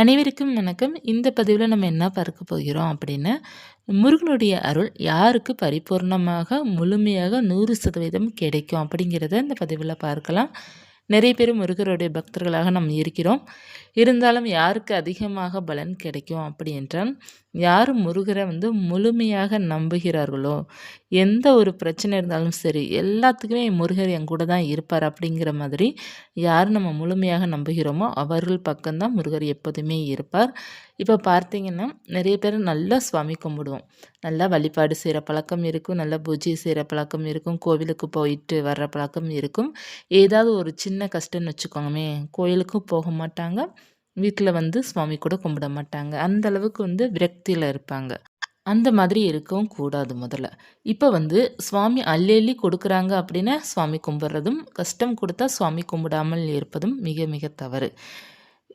அனைவருக்கும் வணக்கம். இந்த பதிவில் நம்ம என்ன பார்க்க போகிறோம் அப்படின்னு முருகனுடைய அருள் யாருக்கு பரிபூர்ணமாக முழுமையாக நூறு சதவீதம் கிடைக்கும் அப்படிங்கிறத இந்த பதிவில் பார்க்கலாம். நிறைய பேர் முருகருடைய பக்தர்களாக நாம் இருக்கிறோம். இருந்தாலும் யாருக்கு அதிகமாக பலன் கிடைக்கும் அப்படி என்றால் யார் முருகரை வந்து முழுமையாக நம்புகிறார்களோ எந்த ஒரு பிரச்சனை இருந்தாலும் சரி எல்லாத்துக்குமே முருகர் என் கூட தான் இருப்பார் அப்படிங்கிற மாதிரி யார் நம்ம முழுமையாக நம்புகிறோமோ அவர்கள் பக்கம்தான் முருகர் எப்போதுமே இருப்பார். இப்போ பார்த்தீங்கன்னா நிறைய பேர் நல்லா சுவாமி கும்பிடுவோம். நல்லா வழிபாடு செய்கிற பழக்கம் இருக்கும் நல்லா பூஜை செய்கிற பழக்கம் இருக்கும் கோவிலுக்கு போயிட்டு வர்ற பழக்கம் இருக்கும். ஏதாவது ஒரு சின்ன கஷ்டம்னு வச்சுக்கோங்கமே கோயிலுக்கும் போக மாட்டாங்க வீட்டில் வந்து சுவாமி கூட கும்பிட மாட்டாங்க. அந்த அளவுக்கு வந்து விரக்தியில் இருப்பாங்க. அந்த மாதிரி இருக்கவும் கூடாது முதல்ல. இப்போ வந்து சுவாமி அள்ளி அள்ளி கொடுக்குறாங்க அப்படின்னா சுவாமி கும்பிட்றதும் கஷ்டம் கொடுத்தா சுவாமி கும்பிடாமல் இருப்பதும் மிக மிக தவறு.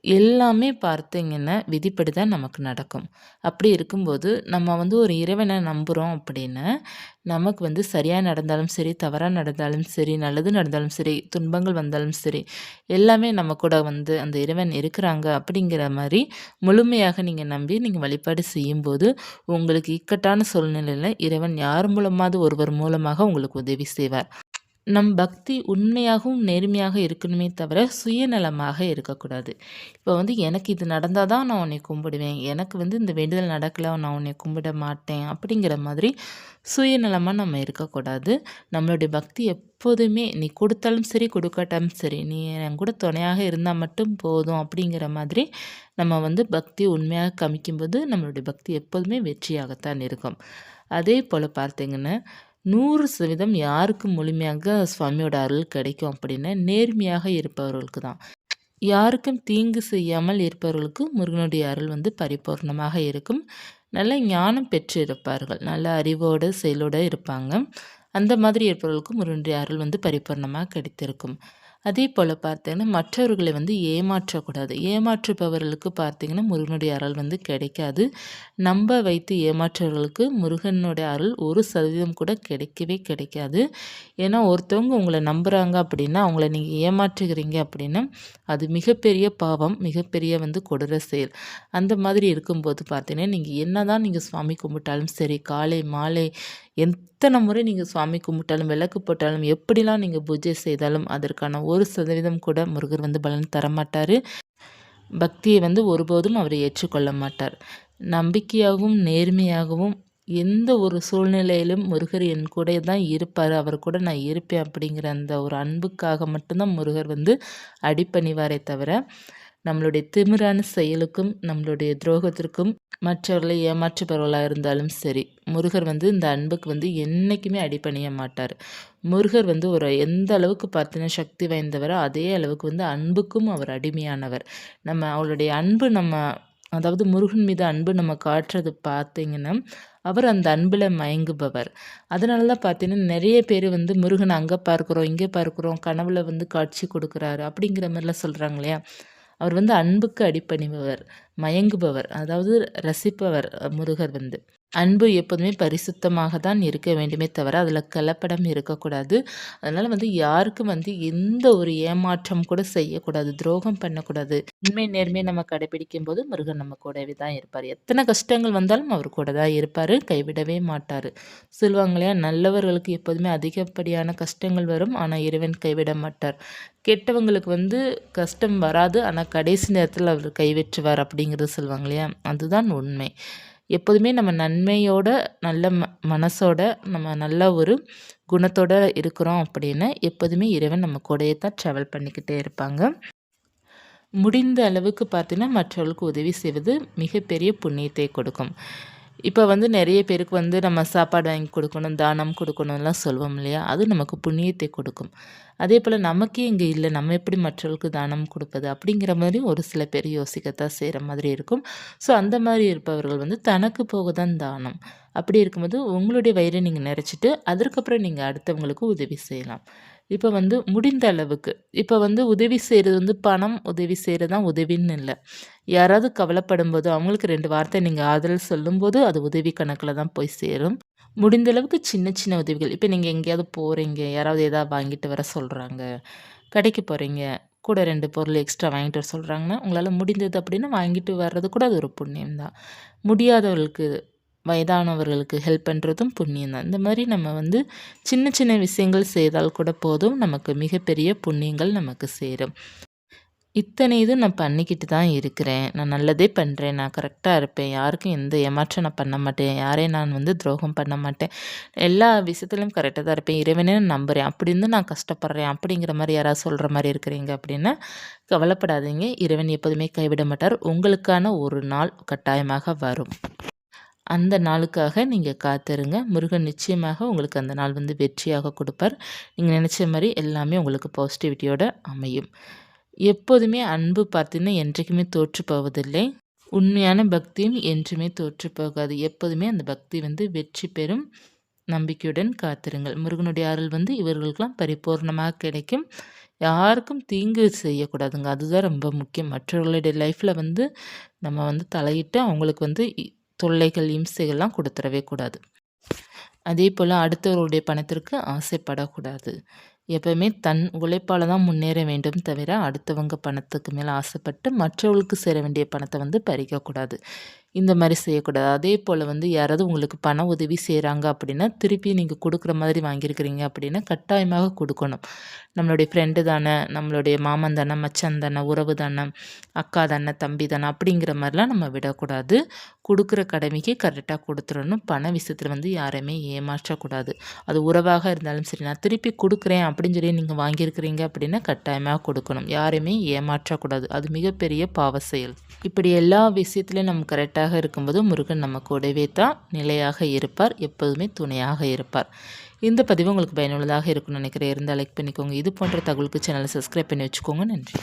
எல்லாமே பார்த்திங்கன்னா விதிப்படி தான் நமக்கு நடக்கும். அப்படி இருக்கும்போது நம்ம வந்து ஒரு இறைவனை நம்புகிறோம் அப்படின்னு நமக்கு வந்து சரியாக நடந்தாலும் சரி தவறாக நடந்தாலும் சரி நல்லது நடந்தாலும் சரி துன்பங்கள் வந்தாலும் சரி எல்லாமே நம்ம கூட வந்து அந்த இறைவன் இருக்கிறாங்க அப்படிங்கிற மாதிரி முழுமையாக நீங்கள் நம்பி நீங்கள் வழிபாடு செய்யும்போது உங்களுக்கு இக்கட்டான சூழ்நிலையில் இறைவன் யார் மூலமாவது ஒருவர் மூலமாக உங்களுக்கு உதவி செய்வார். நம் பக்தி உண்மையாகவும் நேர்மையாக இருக்கணுமே தவிர சுயநலமாக இருக்கக்கூடாது. இப்போ வந்து எனக்கு இது நடந்தால் தான் நான் உன்னை கும்பிடுவேன். எனக்கு வந்து இந்த வேண்டுதல் நடக்கலை நான் உன்னை கும்பிட மாட்டேன் அப்படிங்கிற மாதிரி சுயநலமாக நம்ம இருக்கக்கூடாது. நம்மளுடைய பக்தி எப்போதுமே நீ கொடுத்தாலும் சரி கொடுக்காட்டாலும் சரி நீ என் கூட துணையாக இருந்தால் மட்டும் போதும் அப்படிங்கிற மாதிரி நம்ம வந்து பக்தி உண்மையாக கமிக்கும்போது நம்மளுடைய பக்தி எப்போதுமே வெற்றியாகத்தான் இருக்கும். அதே போல் பார்த்தீங்கன்னா நூறு சதவீதம் யாருக்கு முழுமையாக சுவாமியோட அருள் கிடைக்கும் அப்படின்னா நேர்மையாக இருப்பவர்களுக்கு தான். யாருக்கும் தீங்கு செய்யாமல் இருப்பவர்களுக்கு முருகனுடைய அருள் வந்து பரிபூர்ணமாக இருக்கும். நல்ல ஞானம் பெற்று இருப்பார்கள். நல்ல அறிவோடு செயலோடு இருப்பாங்க. அந்த மாதிரி இருப்பவர்களுக்கு முருகனுடைய அருள் வந்து பரிபூர்ணமாக கிடைத்திருக்கும். அதே போல் பார்த்தீங்கன்னா மற்றவர்களை வந்து ஏமாற்றக்கூடாது. ஏமாற்றுபவர்களுக்கு பார்த்தீங்கன்னா முருகனுடைய அருள் வந்து கிடைக்காது. நம்ப வைத்து ஏமாற்றுவர்களுக்கு முருகனுடைய அருள் ஒரு சதவீதம் கூட கிடைக்கவே கிடைக்காது. ஏன்னா ஒருத்தவங்க உங்களை நம்புகிறாங்க அப்படின்னா அவங்கள நீங்கள் ஏமாற்றுகிறீங்க அப்படின்னா அது மிகப்பெரிய பாவம் மிகப்பெரிய வந்து கொடூர செயல். அந்த மாதிரி இருக்கும்போது பார்த்தீங்கன்னா நீங்கள் என்ன தான் நீங்கள் சுவாமி கும்பிட்டாலும் சரி காலை மாலை எத்தனை முறை நீங்கள் சுவாமி கும்பிட்டாலும் விளக்கு போட்டாலும் எப்படிலாம் நீங்கள் பூஜை செய்தாலும் அதற்கான ஒரு சதவீதம் கூட முருகர் வந்து பலன் தரமாட்டார். பக்தியை வந்து ஒருபோதும் அவர் ஏற்றுக்கொள்ள மாட்டார். நம்பிக்கையாகவும் நேர்மையாகவும் எந்த ஒரு சூழ்நிலையிலும் முருகர் என் கூட தான் இருப்பார். அவர் கூட நான் இருப்பேன் அப்படிங்கிற அந்த ஒரு அன்புக்காக மட்டும்தான் முருகர் வந்து அடிப்பணிவாரே தவிர நம்மளுடைய திமிரான செயலுக்கும் நம்மளுடைய துரோகத்திற்கும் மற்றவர்களை ஏமாற்றுபவர்களாக இருந்தாலும் சரி முருகர் வந்து இந்த அன்புக்கு வந்து என்றைக்குமே அடிப்பணிய மாட்டார். முருகர் வந்து ஒரு எந்த அளவுக்கு பார்த்தீங்கன்னா சக்தி வாய்ந்தவரோ அதே அளவுக்கு வந்து அன்புக்கும் அவர் அடிமையானவர். நம்ம அவளுடைய அன்பு நம்ம அதாவது முருகன் மீது அன்பு நம்ம காட்டுறது பார்த்தீங்கன்னா அவர் அந்த அன்பில் மயங்குபவர். அதனால தான் பார்த்தீங்கன்னா நிறைய பேர் வந்து முருகன் அங்கே பார்க்குறோம் இங்கே பார்க்குறோம் கனவுல வந்து காட்சி கொடுக்குறாரு அப்படிங்கிற மாதிரிலாம் சொல்கிறாங்க இல்லையா? அவர் வந்து அன்புக்கு அடிப்பணிபவர் மயங்குபவர் அதாவது ரசிப்பவர் முருகர் வந்து. அன்பு எப்போதுமே பரிசுத்தமாக தான் இருக்க வேண்டுமே தவிர அதில் கலப்படம் இருக்கக்கூடாது. அதனால் வந்து யாருக்கும் வந்து எந்த ஒரு ஏமாற்றம் கூட செய்யக்கூடாது துரோகம் பண்ணக்கூடாது. உண்மை நேர்மையை நம்ம கடைபிடிக்கும் போது முருகன் நம்ம கூடவே தான் இருப்பார். எத்தனை கஷ்டங்கள் வந்தாலும் அவர் கூட தான் இருப்பார் கைவிடவே மாட்டார். சொல்லுவாங்க நல்லவர்களுக்கு எப்போதுமே அதிகப்படியான கஷ்டங்கள் வரும் ஆனால் இறைவன் கைவிட மாட்டார். கெட்டவங்களுக்கு வந்து கஷ்டம் வராது ஆனால் கடைசி நேரத்தில் அவர் கைவிற்றுவார் அப்படிங்கிறது சொல்லுவாங்க இல்லையா? அதுதான் உண்மை. எப்போதுமே நம்ம நன்மையோட நல்ல ம மனசோட நம்ம நல்ல ஒரு குணத்தோட இருக்கிறோம் அப்படின்னா எப்போதுமே இறைவன் நம்ம கூடையை தான் ட்ராவல் பண்ணிக்கிட்டே இருப்பாங்க. முடிந்த அளவுக்கு பார்த்தீங்கன்னா மற்றவர்களுக்கு உதவி செய்வது மிகப்பெரிய புண்ணியத்தை கொடுக்கும். இப்போ வந்து நிறைய பேருக்கு வந்து நம்ம சாப்பாடு வாங்கி கொடுக்கணும் தானம் கொடுக்கணும்லாம் சொல்லுவோம் இல்லையா? அது நமக்கு புண்ணியத்தை கொடுக்கும். அதே போல் நமக்கே இங்கே இல்லை. நம்ம எப்படி மற்றவர்களுக்கு தானம் கொடுப்பது? அப்படிங்கிற மாதிரி ஒரு சில பேர் யோசிக்கத்தான் செய்கிற மாதிரி இருக்கும். ஸோ அந்த மாதிரி இருப்பவர்கள் வந்து தனக்கு போக தான் தானம். அப்படி இருக்கும்போது உங்களுடைய வயிறை நீங்கள் நிறச்சிட்டு அதற்கப்புறம் நீங்கள் அடுத்தவங்களுக்கு உதவி செய்யலாம். இப்போ வந்து முடிந்த அளவுக்கு. இப்போ வந்து உதவி செய்கிறது வந்து பணம் உதவி செய்கிறது தான் உதவின்னு இல்லை. யாராவது கவலைப்படும் போது அவங்களுக்கு ரெண்டு வார்த்தை நீங்கள் ஆதரவு சொல்லும்போது அது உதவி கணக்கில் தான் போய் சேரும். முடிந்த அளவுக்கு சின்ன சின்ன உதவிகள். இப்போ நீங்கள் எங்கேயாவது போகிறீங்க யாராவது எதாவது வாங்கிட்டு வர சொல்கிறாங்க கடைக்கு போகிறீங்க கூட ரெண்டு பொருள் எக்ஸ்ட்ரா வாங்கிட்டு வர சொல்கிறாங்கன்னா உங்களால் முடிந்தது அப்படின்னா வாங்கிட்டு வர்றது கூட அது ஒரு புண்ணியம் தான். முடியாதவர்களுக்கு வயதானவர்களுக்கு ஹெல்ப் பண்ணுறதும் புண்ணியம் தான். இந்த மாதிரி நம்ம வந்து சின்ன சின்ன விஷயங்கள் செய்தால் கூட போதும். நமக்கு மிகப்பெரிய புண்ணியங்கள் நமக்கு சேரும். இத்தனை இதுவும் நான் பண்ணிக்கிட்டு தான் இருக்கிறேன். நான் நல்லதே பண்ணுறேன் நான் கரெக்டாக இருப்பேன். யாருக்கும் எந்த ஏமாற்றம் நான் பண்ண மாட்டேன். யாரையும் நான் வந்து துரோகம் பண்ண மாட்டேன். எல்லா விஷயத்துலையும் கரெக்டாக தான் இருப்பேன். இறைவனே நான் நம்புகிறேன் அப்படி இருந்து நான் கஷ்டப்படுறேன். அப்படிங்கிற மாதிரி யாராவது சொல்கிற மாதிரி இருக்கிறீங்க அப்படின்னா கவலைப்படாதீங்க. இறைவன் எப்போதுமே கைவிட மாட்டார். உங்களுக்கான ஒரு நாள் கட்டாயமாக வரும். அந்த நாளுக்காக நீங்கள் காத்திருங்க. முருகன் நிச்சயமாக உங்களுக்கு அந்த நாள் வந்து வெற்றியாக கொடுப்பார். நீங்கள் நினச்ச மாதிரி எல்லாமே உங்களுக்கு பாசிட்டிவிட்டியோட அமையும். எப்போதுமே அன்பு பார்த்தீங்கன்னா என்றைக்குமே தோற்று போவதில்லை. உண்மையான பக்தியும் என்றுமே தோற்று போகாது. எப்போதுமே அந்த பக்தி வந்து வெற்றி பெறும். நம்பிக்கையுடன் காத்திருங்கள். முருகனுடைய அருள் வந்து இவர்களுக்கெல்லாம் பரிபூர்ணமாக கிடைக்கும். யாருக்கும் தீங்கு செய்யக்கூடாதுங்க. அதுதான் ரொம்ப முக்கியம். மற்றவர்களுடைய லைஃப்பில் வந்து நம்ம வந்து தலையிட்டு அவங்களுக்கு வந்து தொல்லைகள் இம்சைகள்லாம் கொடுத்துடவே கூடாது. அதே போல் அடுத்தவருடைய பணத்திற்கு ஆசைப்படக்கூடாது. எப்பவுமே தன் உழைப்பால் தான் முன்னேற வேண்டும் தவிர அடுத்தவங்க பணத்துக்கு மேலே ஆசைப்பட்டு மற்றவர்களுக்கு சேர வேண்டிய பணத்தை வந்து பறிக்கக்கூடாது. இந்த மாதிரி செய்யக்கூடாது. அதே போல் வந்து யாராவது உங்களுக்கு பண உதவி செய்கிறாங்க அப்படின்னா திருப்பி நீங்கள் கொடுக்குற மாதிரி வாங்கியிருக்கிறீங்க அப்படின்னா கட்டாயமாக கொடுக்கணும். நம்மளுடைய ஃப்ரெண்டு தானே நம்மளுடைய மாமன் தானே மச்சன் தானே உறவு தானே அக்கா தானே தம்பி தானே அப்படிங்கிற மாதிரிலாம் நம்ம விடக்கூடாது. கொடுக்குற கடமைக்கு கரெக்டாக கொடுத்துடணும். பண விஷயத்தில் வந்து யாரையுமே ஏமாற்றக்கூடாது. அது உறவாக இருந்தாலும் சரி நான் திருப்பி கொடுக்குறேன் அப்படின்னு சொல்லி நீங்கள் வாங்கியிருக்கிறீங்க அப்படின்னா கட்டாயமாக கொடுக்கணும். யாரையுமே ஏமாற்றக்கூடாது. அது மிகப்பெரிய பாவ செயல். இப்படி எல்லா விஷயத்துலையும் நம்ம கரெக்டாக இருக்கும்போது முருகன் நம்ம கூடவே தான் நிலையாக இருப்பார் எப்போதுமே துணையாக இருப்பார். இந்த பதிவு உங்களுக்கு பயனுள்ளதாக இருக்கும்னு நினைக்கிறேன். இருந்தால் லைக் பண்ணிக்கோங்க. இது போன்ற தகவலுக்கு சேனலை சப்ஸ்கிரைப் பண்ணி வச்சுக்கோங்க. நன்றி.